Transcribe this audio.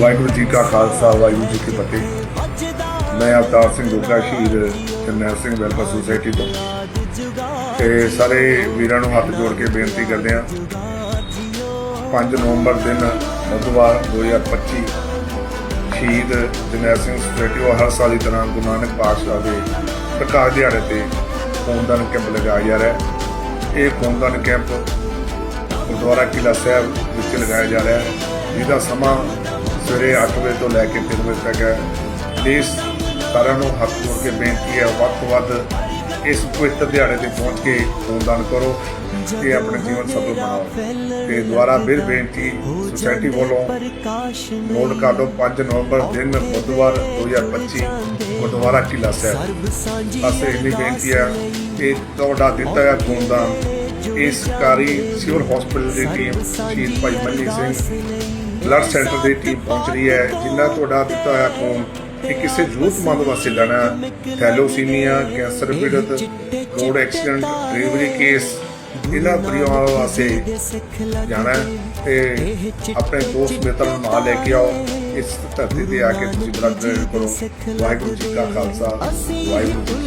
ਵਾਹਿਗੁਰੂ ਜੀ ਕਾ ਖਾਲਸਾ, ਵਾਹਿਗੁਰੂ ਜੀ ਕੀ ਫਤਿਹ। ਮੈਂ ਅਵਤਾਰ ਸਿੰਘ ਦੁੱਗਾ ਸ਼ਹੀਦ ਜਰਨੈਲ ਸਿੰਘ ਵੈਲਫੇਅਰ ਸੁਸਾਇਟੀ ਤੋਂ। ਤੇ ਸਾਰੇ ਵੀਰਾਂ ਨੂੰ ਹੱਥ ਜੋੜ ਕੇ ਬੇਨਤੀ ਕਰਦੇ ਹਾਂ 5 ਨਵੰਬਰ ਦਿਨ ਬੁੱਧਵਾਰ 2025 ਸ਼ਹੀਦ ਜਰਨੈਲ ਸਿੰਘ ਸੁਸਾਇਟੀ ਉਹ ਹਰ ਸਾਲ ਦੀ ਤਰ੍ਹਾਂ ਗੁਰੂ ਨਾਨਕ ਪਾਤਸ਼ਾਹ ਦੇ ਪ੍ਰਕਾਸ਼ ਦਿਹਾੜੇ ਤੇ ਖੂਨਦਾਨ ਕੈਂਪ ਲਗਾਇਆ ਜਾ ਰਿਹਾ ਹੈ। ਇਹ ਖੂਨਦਾਨ ਕੈਂਪ ਗੁਰਦੁਆਰਾ ਕਿਲਾ ਸਾਹਿਬ ਵਿੱਚ ਲਗਾਇਆ ਜਾ ਰਿਹਾ ਹੈ, ਜਿਹਦਾ ਸਮਾਂ ਸਵੇਰੇ 8 ਵਜੇ ਤੋਂ ਲੈ ਕੇ 3 ਵਜੇ ਤੱਕ ਹੈ। ਦੇਸ਼ ਸਾਰਿਆਂ ਨੂੰ ਹੱਥ ਜੋੜ ਕੇ ਬੇਨਤੀ ਹੈ, ਵੱਧ ਤੋਂ ਵੱਧ ਇਸ ਪਵਿੱਤਰ ਦਿਹਾੜੇ ਤੇ ਪਹੁੰਚ ਕੇ ਖੂਨਦਾਨ ਕਰੋ ਤੇ ਆਪਣੇ ਜੀਵਨ ਸਫਲ ਬਣਾਓ। ਤੇ ਦੁਆਰਾ ਫਿਰ ਬੇਨਤੀ ਸੁਸਾਇਟੀ ਵੱਲੋਂ ਨੋਟ ਕਰ 5 ਨਵੰਬਰ ਦਿਨ ਬੁੱਧਵਾਰ 2025 ਗੁਰਦੁਆਰਾ ਕਿਲਾ ਸਾਹਿਬ। ਅਸੀਂ ਇੰਨੀ ਬੇਨਤੀ ਹੈ ਕਿ ਤੁਹਾਡਾ ਦਿੱਤਾ ਹੋਇਆ ਖੂਨਦਾਨ। ਇਸ ਸਰਕਾਰੀ ਸਿਵਲ ਹਸਪੀਟਲ ਦੀ team Shaheed Bhai Mani Singh blood centre ਦੀ ਟੀਮ ਪਹੁੰਚ ਰਹੀ ਹੈ ਜਿਨ੍ਹਾਂ ਤੁਹਾਡਾ ਦਿੱਤਾ ਹੋਇਆ ਖੂਨ ਇਹ ਕਿਸੇ ਜ਼ਰੂਰਤਮੰਦ ਵਾਸਤੇ ਲੈਣਾ ਥੈਲੋਸੀਮੀਆ, ਕੈਂਸਰ ਪੀੜਤ, ਰੋਡ ਐਕਸੀਡੈਂਟ, ਡਿਲੀਵਰੀ ਕੇਸ, ਇਹਨਾਂ ਪਰਿਵਾਰਾਂ ਵਾਸਤੇ ਜਾਣਾ ਤੇ ਆਪਣੇ ਦੋਸਤ ਮਿੱਤਰਾਂ ਨੂੰ ਨਾਲ ਲੈ ਕੇ ਆਓ। ਇਸ ਧਰਤੀ ਤੇ ਆ ਕੇ ਤੁਸੀਂ ਬਲੱਡ ਡੋਨੇਟ ਕਰੋ। ਵਾਹਿਗੁਰੂ ਜੀ ਕਾ ਖਾਲਸਾ, ਵਾਹਿਗੁਰੂ